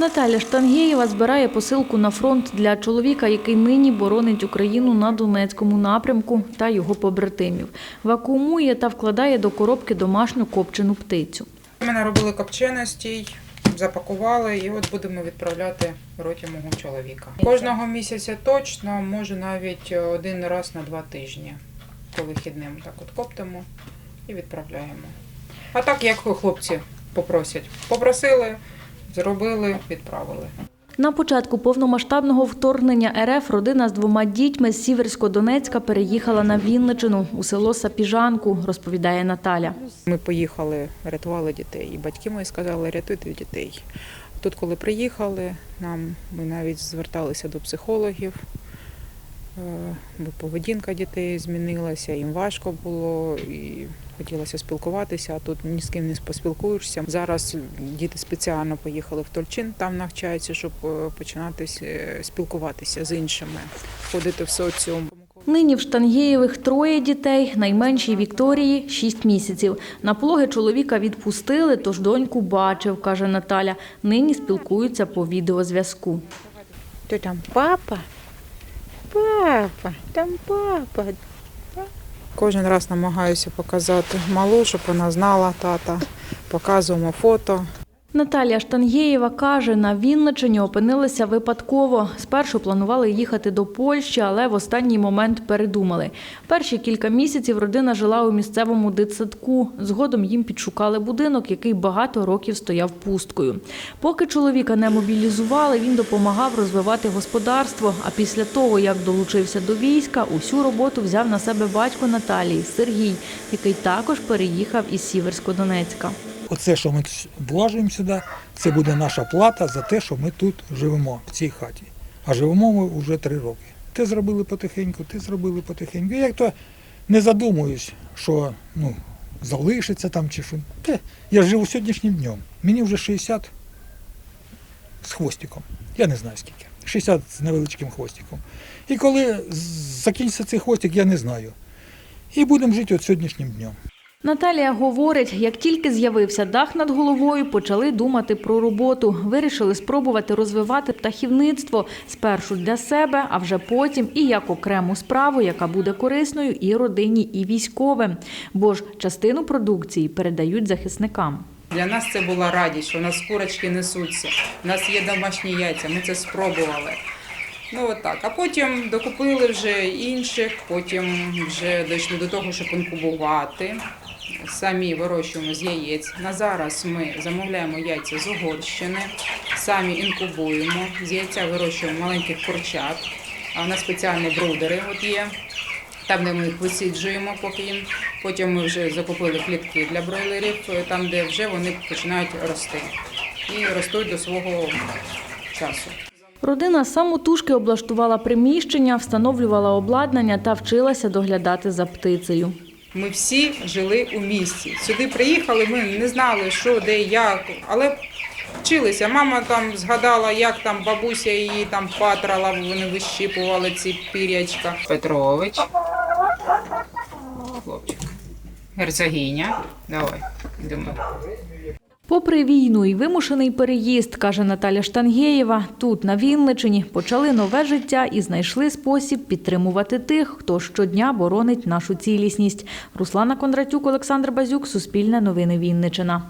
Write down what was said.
Наталя Штангеєва збирає посилку на фронт для чоловіка, який нині боронить Україну на Донецькому напрямку та його побратимів. Вакуумує та вкладає до коробки домашню копчену птицю. Ми наробили копченостей, запакували і от будемо відправляти роті мого чоловіка. Кожного місяця точно, може навіть один раз на два тижні по вихідним так от коптимо і відправляємо. А так як хлопці попросять. Попросили, зробили, відправили. На початку повномасштабного вторгнення РФ родина з двома дітьми з Сіверсько-Донецька переїхала на Вінничину у село Сапіжанку, розповідає Наталя. Ми поїхали, рятували дітей. І батьки мої сказали, рятуйте дітей. Тут, коли приїхали, нам ми навіть зверталися до психологів, е, бо поведінка дітей змінилася, їм важко було і хотілося спілкуватися, а тут ні з ким не поспілкуєшся. Зараз діти спеціально поїхали в Тольчин, там навчаються, щоб е, починати е, спілкуватися з іншими, входити в соціум. Нині в Штангеєвих троє дітей, найменшій Вікторії – 6 місяців. На пологи чоловіка відпустили, тож доньку бачив, каже Наталя. Нині спілкуються по відеозв'язку. Ти там папа? Папа, там папа. Кожен раз намагаюся показати малу, щоб вона знала тата. Показуємо фото. Наталія Штангеєва каже, на Вінничині опинилися випадково. Спершу планували їхати до Польщі, але в останній момент передумали. Перші кілька місяців родина жила у місцевому дитсадку. Згодом їм підшукали будинок, який багато років стояв пусткою. Поки чоловіка не мобілізували, він допомагав розвивати господарство. А після того, як долучився до війська, усю роботу взяв на себе батько Наталії Сергій, який також переїхав із Сіверсько-Донецька. Оце, що ми влажуємо сюди, це буде наша плата за те, що ми тут живемо в цій хаті. А живемо ми вже три роки. Те зробили потихеньку, те зробили потихеньку. Я як то не задумуюсь, що ну, залишиться там чи що. Те, я живу сьогоднішнім днем. Мені вже 60 з хвостиком. Я не знаю скільки. 60 з невеличким хвостиком. І коли закінчиться цей хвостик, я не знаю. І будемо жити от сьогоднішнім днем. Наталія говорить, як тільки з'явився дах над головою, почали думати про роботу. Вирішили спробувати розвивати птахівництво спершу для себе, а вже потім і як окрему справу, яка буде корисною і родині, і військовим. Бо ж частину продукції передають захисникам. Для нас це була радість, що у нас курочки несуться, у нас є домашні яйця, ми це спробували. Ну от так. А потім докупили вже інших, потім вже дійшли до того, щоб інкубувати. Самі вирощуємо з яєць. На зараз ми замовляємо яйця з Угорщини, самі інкубуємо. З яйця вирощуємо маленьких курчат. А у нас спеціальні брудери от є. Там, де ми їх висіджуємо, поки їм. Потім ми вже закупили клітки для бройлерів, е, там, де вже вони починають рости. І ростуть до свого часу. Родина самотужки облаштувала приміщення, встановлювала обладнання та вчилася доглядати за птицею. Ми всі жили у місті. Сюди приїхали, ми не знали, що, де, як, але вчилися. Мама там згадала, як там бабуся її там патрала, вони вищипували ці пірячка. Петрович. Хлопчик. Герцогиня. Давай, йдемо. Попри війну і вимушений переїзд, каже Наталя Штангеєва, тут на Вінничині почали нове життя і знайшли спосіб підтримувати тих, хто щодня боронить нашу цілісність. Руслана Кондратюк, Олександр Базюк, Суспільне новини Вінничина.